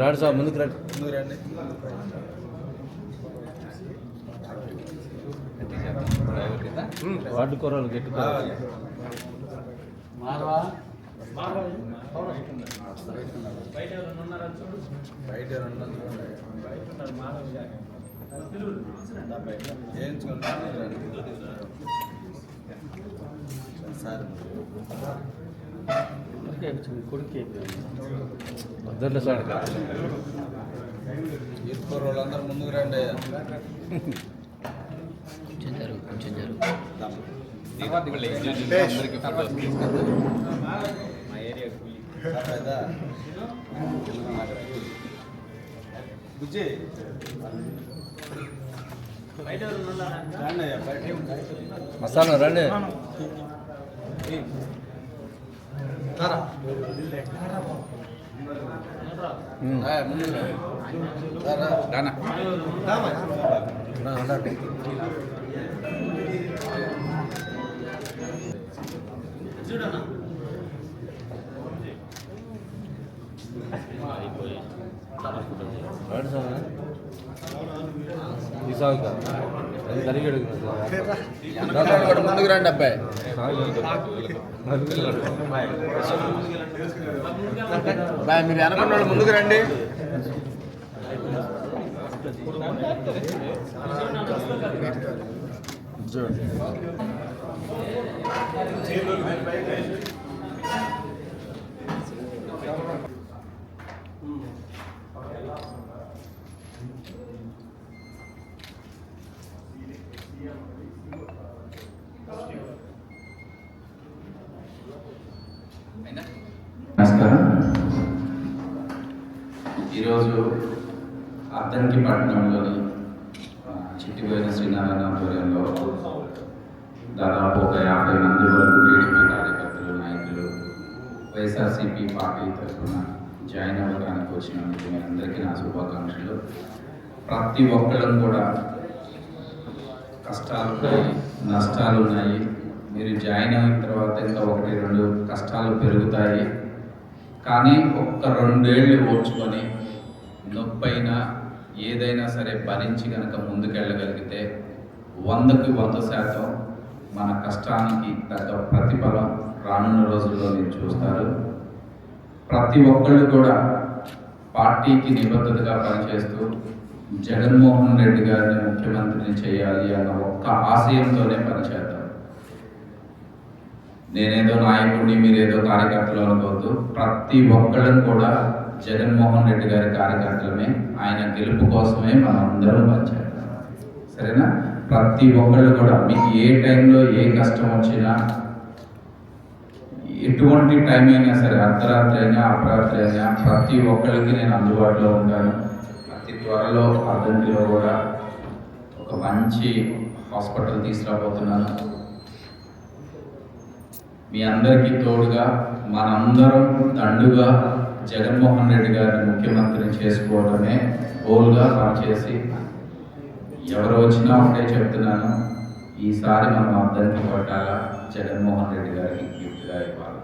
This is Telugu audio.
రాడు సార్ ముందుకు రండి ముందు రండి వార్డు కూరలు గట్టి రావాలి. బయట కొడుకు చేయించుకోండి సార్ వద్దర్లే వాళ్ళందరూ ముందుకు రండి కొంచెం జరుగు కొంచెం జరుగు. బుజ్జి రండి అయ్యా, బయట మసాలా రండి ఉమ్. ఆ, ముందుకు రండి. రా, రా. రా, రండి. రండి సార్ ఈ సాగు. అది ముందుకు రండి అబ్బాయి. బాయ్ మీరు వాళ్ళు ముందుకు రండి. నమస్కారం ఈరోజు అద్దంకి పట్టణంలోని చిట్టిపోయిన శ్రీనారాయణ ఆధ్వర్యంలో దాదాపు ఒక యాభై మంది వరకు టీడీపీ కార్యకర్తలు నాయకులు వైఎస్ఆర్సీపీ పార్టీ తరఫున జాయిన్ అవ్వడానికి వచ్చినందుకు మీ అందరికీ నా శుభాకాంక్షలు. ప్రతి ఒక్కరం కూడా కష్టాలు ఉన్నాయి నష్టాలు ఉన్నాయి. మీరు జాయిన్ అయిన తర్వాత ఇంకా ఒకటి రెండు కష్టాలు పెరుగుతాయి. కానీ ఒక్క రెండేళ్ళు ఓడ్చుకొని నొప్పైనా ఏదైనా సరే భరించి కనుక ముందుకెళ్ళగలిగితే వందకి వంద శాతం మన కష్టానికి తగ్గ ప్రతిఫలం రానున్న రోజుల్లో మీరు చూస్తారు. ప్రతి ఒక్కళ్ళు కూడా పార్టీకి నిబద్ధతగా పనిచేస్తూ జగన్మోహన్ రెడ్డి గారిని ముఖ్యమంత్రిని చేయాలి అన్న ఒక్క ఆశయంతోనే పనిచేద్దాం. నేనేదో నాయకుడిని మీరేదో కార్యకర్తలు అనుకోవద్దు. ప్రతి ఒక్కళ్ళని కూడా జగన్మోహన్ రెడ్డి గారి కార్యకర్తలమే. ఆయన గెలుపు కోసమే మనం అందరం సరేనా? ప్రతి ఒక్కళ్ళు కూడా మీకు ఏ టైంలో ఏ కష్టం వచ్చినా ఎటువంటి టైం అయినా సరే అర్ధరాత్రి అయినా అపరాత్రి అయినా ప్రతి ఒక్కరికి నేను అందుబాటులో ఉంటాను. అతి త్వరలో అర్ధంటిలో కూడా ఒక మంచి హాస్పిటల్ తీసుకురాబోతున్నాను. మీ అందరికీ తోడుగా మనందరం దండుగా జగన్మోహన్ రెడ్డి గారిని ముఖ్యమంత్రిని చేసుకోవడమే గోల్గా పనిచేసి ఎవరు వచ్చినా ఒకటే చెప్తున్నాను ఈసారి మనం అర్థంకి పట్టాలా జగన్మోహన్ రెడ్డి గారికి గిఫ్ట్గా ఇవ్వాలి.